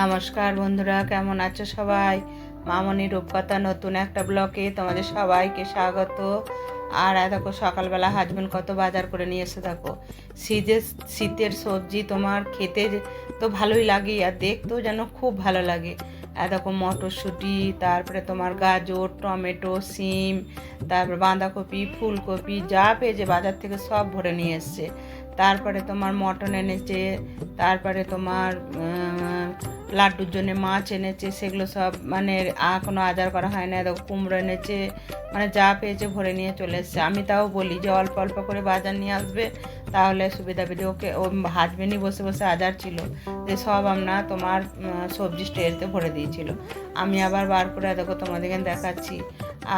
নমস্কার বন্ধুরা, কেমন আছো সবাই? মামনি রূপকথা নতুন একটা ব্লকে তোমাদের সবাইকে স্বাগত। আর দেখো, সকালবেলা হাজবেন্ড কত বাজার করে নিয়ে এসে দেখো। শীতের শীতের সবজি তোমার খেতে তো ভালোই লাগে, আর দেখতেও যেন খুব ভালো লাগে। দেখো, মটরশুঁটি, তারপরে তোমার গাজর, টমেটো, সিম, তারপরে বাঁধাকপি, ফুলকপি, যা পেয়েছে বাজার থেকে সব ভরে নিয়ে এসছে। তারপরে তোমার মটন এনেছে, তারপরে তোমার লাড্ডুর জন্য মাছ এনেছে, সেগুলো সব মানে এখনও আজার করা হয় না। দেখো কুমড়ো এনেছে মানে যা পেয়েছে ভরে নিয়ে চলে এসছে। আমি তাও বলি যে অল্প অল্প করে বাজার নিয়ে আসবে, তাহলে সুবিধা পেতে ওকে, ও হাজবেন্ডই বসে বসে আজার ছিল যে সব আমরা তোমার সবজি স্টেতে ভরে দিয়েছিল। আমি আবার বার করে দেখো তোমাদেরকে দেখাচ্ছি।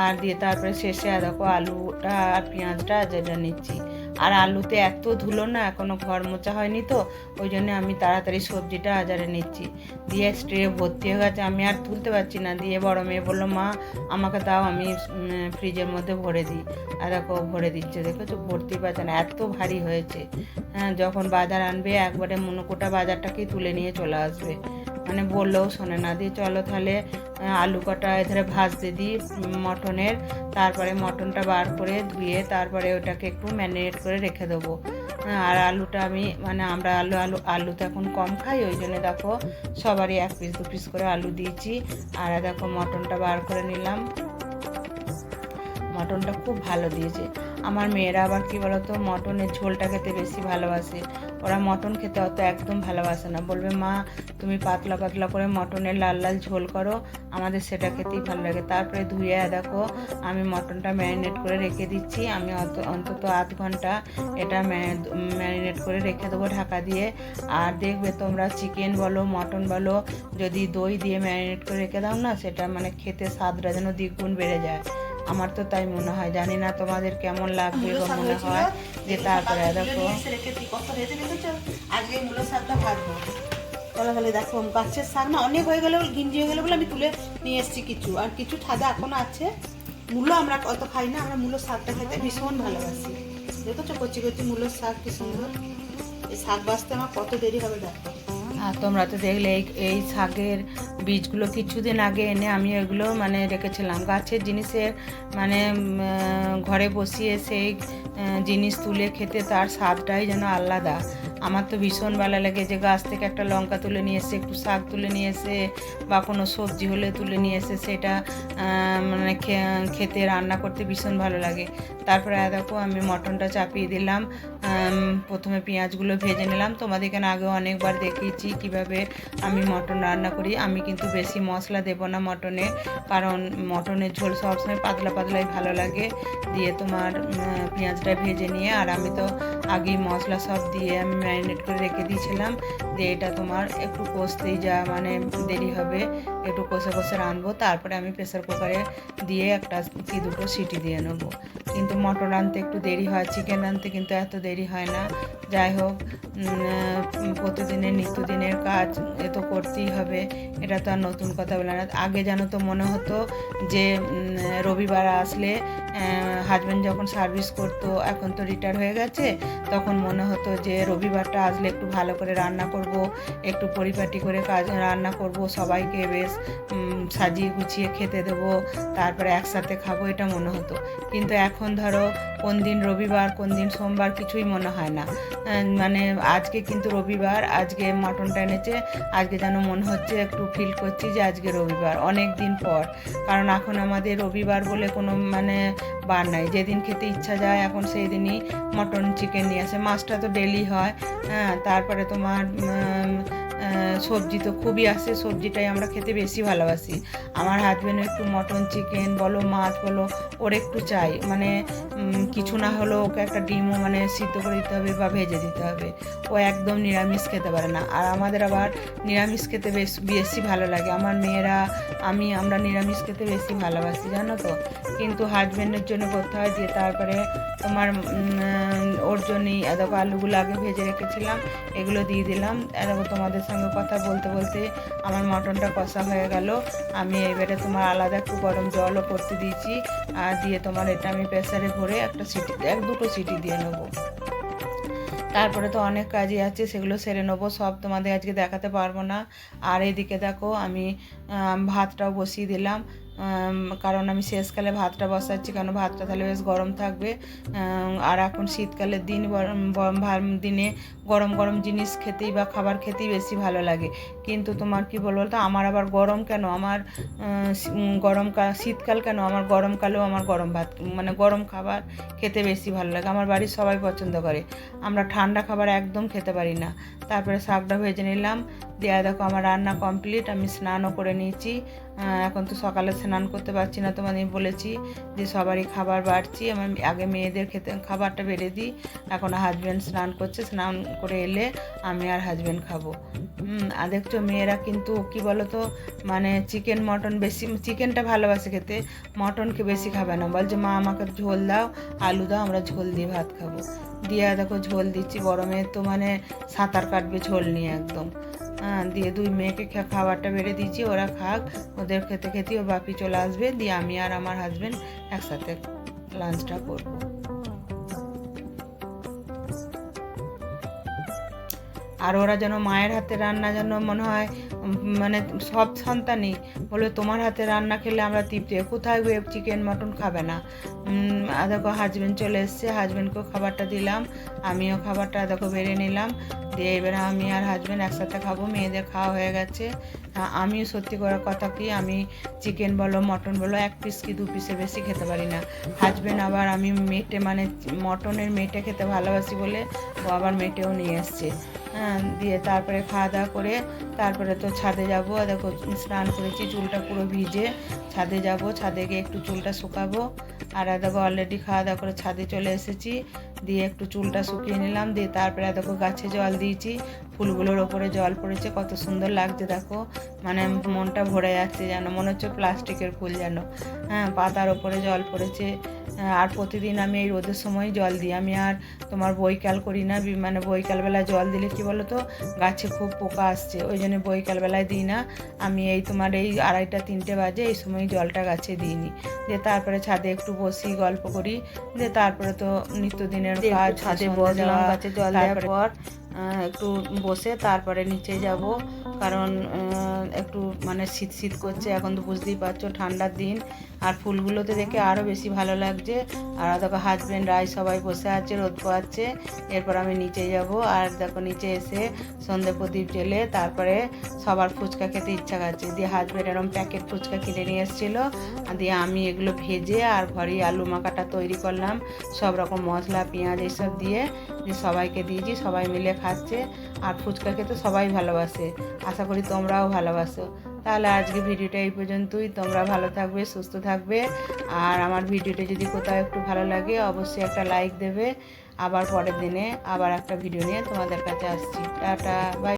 আর দিয়ে তারপরে শেষে দেখো আলুটা আর পেঁয়াজটা যেটা নিচ্ছি। আর আলুতে এত ধুলো না, এখনও ঘর মোচা হয়নি তো, ওই জন্য আমি তাড়াতাড়ি সবজিটা আজারে নিচ্ছি। দিয়ে স্ট্রে ভর্তি হয়ে গেছে, আমি আর তুলতে পারছি না। দিয়ে বড় মেয়ে বলল, মা, আমাকে দাও, আমি ফ্রিজের মধ্যে ভরে দিই। আর দেখো, ভরে দিচ্ছে দেখেছ ভর্তি পাচ্ছে না, এত ভারী হয়েছে। হ্যাঁ যখন বাজার আনবে, একবারে মনোকোটা বাজারটাকেই তুলে নিয়ে চলে আসবে। মানে বললেও শোনে না দিয়ে চলো তাহলে আলু কটা এধারে ভাজতে দিই মটনের। তারপরে মটনটা বার করে ধুয়ে তারপরে ওটাকে একটু ম্যারিনেট করে রেখে দেবো। হ্যাঁ, আর আলুটা আমি মানে আমরা আলু আলু আলু তো এখন কম খাই ওই জন্য দেখো সবারই এক পিস দু পিস করে আলু দিয়েছি। আর দেখো মটনটা বার করে নিলাম। মটনটা খুব ভালো দিয়েছে। আমার মেয়েরা আবার কি বলতো মটনের ঝোলটা খেতে বেশি ভালোবাসে। ওরা মটন খেতে অত একদম ভালোবাসে না। বলবে, মা, তুমি পাতলা পাতলা করে মটনের লাল লাল ঝোল করো, আমাদের সেটা খেতেই ভালো লাগে। তারপরে ধুয়ে দেখো, আমি মটনটা ম্যারিনেট করে রেখে দিচ্ছি। আমি অত, অন্তত আধ ঘণ্টা এটা ম্যারিনেট করে রেখে দেবো ঢাকা দিয়ে। আর দেখবে তোমরা চিকেন বলো, মটন বলো, যদি দই দিয়ে ম্যারিনেট করে রেখে দাও না, সেটা মানে খেতে স্বাদটা যেন দ্বিগুণ বেড়ে যায়। আমার তো তাই মনে হয়। জানি না তোমাদের কেমন লাগবে বা মনে হয় যে তারপরে দেখো। আজকে এই শাকটা ভাজবো। তাহলে তাহলে দেখো গাছের শাক না অনেক হয়ে গেলে গিঞ্জি হয়ে গেলে বলে আমি তুলে নিয়ে এসেছি কিছু। আর কিছু ঠাদা এখনও আছে। মূলো আমরা অত খাই না আমরা মূলো শাকটা খেতে ভীষণ ভালোবাসি। দেখেছ কচি কচি মূলোর শাক কি সুন্দর? এই শাক বাঁচতে আমার কত দেরি হবে দেখো। আর তোমরা তো দেখলে এই শাকের বীজগুলো কিছুদিন আগে এনে আমি এগুলো মানে রেখেছিলাম। গাছের জিনিসের মানে ঘরে বসিয়ে সেই জিনিস তুলে খেতে তার স্বাদটাই যেন আলাদা। আমার তো ভীষণ ভালো লাগে যে গাছ থেকে একটা লঙ্কা তুলে নিয়ে এসে একটু শাক তুলে নিয়ে এসে বা কোনো সবজি হলে তুলে নিয়ে এসে সেটা মানে খেতে, রান্না করতে ভীষণ ভালো লাগে। তারপরে দেখো আমি মটনটা চাপিয়ে দিলাম প্রথমে পেঁয়াজগুলো ভেজে নিলাম। তোমাদের এখানে আগেও অনেকবার দেখিয়েছি কীভাবে আমি মটন রান্না করি। আমি কিন্তু বেশি মশলা দেবো না মটনে, কারণ মটনের ঝোল সবসময় পাতলা পাতলাই ভালো লাগে। দিয়ে তোমার পেঁয়াজটা ভেজে নিয়ে, আর আমি তো আগেই মশলা সব দিয়ে আমি ম্যারিনেট করে রেখে দিয়েছিলাম যে এটা তোমার একটু কষতেই যা মানে দেরি হবে, একটু কষে কষে রাঁধবো, তারপরে আমি প্রেসার কুকারে দিয়ে একটা কি দুটো সিটি দিয়ে নেব। কিন্তু মটন রাঁধতে একটু দেরি হয় চিকেন রাঁধতে কিন্তু এত দেরি হয় না। যাই হোক প্রতিদিনের নিত্যদিনের কাজ এ তো করতেই হবে, এটা তো আর নতুন কথা বলে না। আগে যেন তো মনে হতো যে রবিবার আসলে হাজব্যান্ড যখন সার্ভিস করতো, এখন তো রিটায়ার হয়ে গেছে, তখন মনে হতো যে রবিবারটা আসলে একটু ভালো করে রান্না করব, একটু পরিপাটি করে কাজ, রান্না করব, সবাইকে বেশ সাজিয়ে গুছিয়ে খেতে দেবো, তারপরে একসাথে খাব এটা মনে হতো। কিন্তু এখন ধরো, কোন দিন রবিবার, কোন দিন সোমবার কিছুই মনে হয় না। মানে আজকে কিন্তু রবিবার, আজকে মটনটা এনেছে, আজকে যেন মনে হচ্ছে একটু ফিল করছি যে আজকে রবিবার, অনেক দিন পর। কারণ এখন আমাদের রবিবার বলে কোনো মানে বার নাই। যেদিন খেতে ইচ্ছা যায়, এখন সেই দিনই মটন চিকেন নিয়ে আসে। মাছটা তো ডেলি হয় হ্যাঁ তারপরে তোমার সবজি তো খুবই আসে, সবজিটাই আমরা খেতে বেশি ভালোবাসি। আমার হাজব্যান্ড একটু মটন চিকেন বলো, মাছ বলো, ওর একটু চাই। মানে কিছু না হলেও ওকে একটা ডিমও মানে সিদ্ধ করে দিতে হবে বা ভেজে দিতে হবে। ও একদম নিরামিষ খেতে পারে না। আর আমাদের আবার নিরামিষ খেতে বেশ, বেশি ভালো লাগে। আমার মেয়েরা, আমি, আমরা নিরামিষ খেতে বেশি ভালোবাসি, জানো তো? কিন্তু হাজব্যান্ডের জন্য করতে হয় দিয়ে তারপরে তোমার ওর জন্যই দেখো আলুগুলো আগে ভেজে রেখেছিলাম, এগুলো দিয়ে দিলাম। এরকম তোমাদের সঙ্গে কথা বলতে বলতে আমার মটনটা কষা হয়ে গেল। আমি এবারে তোমার আলাদা একটু গরম জলও করতে দিয়েছি আর দিয়ে তোমার এটা আমি প্রেসারে ভরে একটা সিটি এক দুটো সিটি দিয়ে নেব। তারপরে তো অনেক কাজই আছে, সেগুলো সেরে নেব। সব তোমাদের আজকে দেখাতে পারব না। আর এদিকে দেখো আমি ভাতটাও বসিয়ে দিলাম। কারণ আমি শেষকালে ভাতটা বসাচ্ছি, কারণ ভাতটা তাহলে বেশ গরম থাকবে। আর এখন শীতকালের দিন দিনে গরম গরম জিনিস খেতেই বা খাবার খেতেই বেশি ভালো লাগে। কিন্তু তোমার কি বলব তো আমার আবার গরম কেন? আমার গরমকাল শীতকাল কেন? আমার গরমকালেও আমার গরম ভাত মানে গরম খাবার খেতে বেশি ভালো লাগে। আমার বাড়ির সবাই পছন্দ করে। আমরা ঠান্ডা খাবার একদম খেতে পারি না। তারপরে শাকটা ভেজে নিলাম। দেওয়া দেখো আমার রান্না কমপ্লিট, আমি স্নানও করে নিয়েছি। এখন তো সকালে স্নান করতে পারছি না, তোমাদের বলেছি যে সবারই খাবার বাড়ছি। আমার আগে মেয়েদের খেতে খাবারটা বেড়ে দিই, এখন হাজব্যান্ড স্নান করছে, স্নান করে এলে আমি আর হাজব্যান্ড খাব। আর দেখছ মেয়েরা কিন্তু কি বলো তো মানে চিকেন মটন বেশি চিকেনটা ভালোবাসে খেতে মটনকে বেশি খাবে না। বলছে, মা, আমাকে ঝোল দাও, আলু দাও, আমরা ঝোল দিয়ে ভাত খাব। দিয়ে দেখো ঝোল দিচ্ছি গরমে তো মানে সাঁতার কাটবে ঝোল নিয়ে একদম। দিয়ে দুই মেয়েকে খাবারটা বেড়ে দিয়েছি, ওরা খাক, ওদের খেতে খেতে ও বাপি চলে আসবে, দিয়ে আমি আর আমার হাজবেন্ড একসাথে লাঞ্চটা করব। আর ওরা যেন মায়ের হাতে রান্না যেন মনে হয় মানে সব সন্তানই বলে, তোমার হাতে রান্না খেলে আমরা তৃপ্তি কোথায় চিকেন মটন খাবে না? দেখো হাজব্যান্ড চলে এসছে হাজব্যান্ডকেও খাবারটা দিলাম, আমিও খাবারটা, দেখো, বেড়ে নিলাম, দিয়ে এবার আমি আর হাজব্যান্ড একসাথে খাব, মেয়েদের খাওয়া হয়ে গেছে আ- আমিও সত্যি করার কথা কি, আমি চিকেন বলো মটন বলো, এক পিস কি দু পিসের বেশি খেতে পারি না। হাজব্যান্ড আবার আমি মেটে মানে মটনের মেটে খেতে ভালোবাসি বলে ও আবার মেটেও নিয়ে এসছে। দিয়ে তারপরে খাওয়া দাওয়া করে তারপরে তো ছাদে যাব, দেখো স্নান করেছি, চুলটা পুরো ভিজে। ছাদে যাব, ছাদে গিয়ে একটু চুলটা শুকাবো। আর দেখো অলরেডি খাওয়া দাওয়া করে ছাদে চলে এসেছি। দিয়ে একটু চুলটা শুকিয়ে নিলাম, দিয়ে তারপরে দেখো গাছে জল দিয়েছি। ফুলগুলোর ওপরে জল পড়েছে, কত সুন্দর লাগছে দেখো। মানে মনটা ভরে যাচ্ছে যেন, মনে হচ্ছে প্লাস্টিকের ফুল যেন। হ্যাঁ পাতার ওপরে জল পড়েছে। আর প্রতিদিন আমি এই রোদের সময় জল দিই। আমি আর তোমার বৈকাল করি না মানে বৈকালবেলা জল দিলে কি বলো তো গাছে খুব পোকা আসছে ওই জন্য বৈকালবেলায় দিই না। আমি এই তোমার এই আড়াইটা তিনটে বাজে এই সময় জলটা গাছে দিই দিইনি। দিয়ে তারপরে ছাদে একটু বসি গল্প করি। দিয়ে তারপরে তো নিত্যদিনের কাজ ছাদে বসলাম গাছে জল দেওয়ার পর একটু বসে তারপরে নিচে যাব। কারণ একটু মানে শীত শীত করছে, এখন তো বুঝতেই পারছ ঠান্ডার দিন। আর ফুলগুলোতে দেখে আরও বেশি ভালো লাগছে। আর দেখো হাজব্যান্ড রায় সবাই বসে আছে, রোদ পোয়াচ্ছে এরপর আমি নিচে যাব। আর দেখো নিচে এসে সন্ধে প্রদীপ জেলে তারপরে সবার ফুচকা খেতে ইচ্ছা করছে। দিয়ে হাজব্যান্ড এরকম প্যাকেট ফুচকা কিনে নিয়ে এসেছিল। দিয়ে আমি এগুলো ভেজে আর ঘরে আলু মাখাটা তৈরি করলাম। সব রকম মশলা, পেঁয়াজ, এইসব দিয়ে দিয়ে সবাইকে দিয়েছি। সবাই মিলে খাচ্ছে আর ফুচকা খেতে সবাই ভালোবাসে। আশা করি তোমরাও ভালোবাসো। তাহলে আজকে ভিডিওটা এই পর্যন্তই। তোমরা ভালো থাকবে, সুস্থ থাকবে। আর আমার ভিডিওটা যদি কোথাও একটু ভালো লাগে, অবশ্যই একটা লাইক দেবে। আবার পরের দিনে আবার একটা ভিডিও নিয়ে তোমাদের কাছে আসছি। Tata bye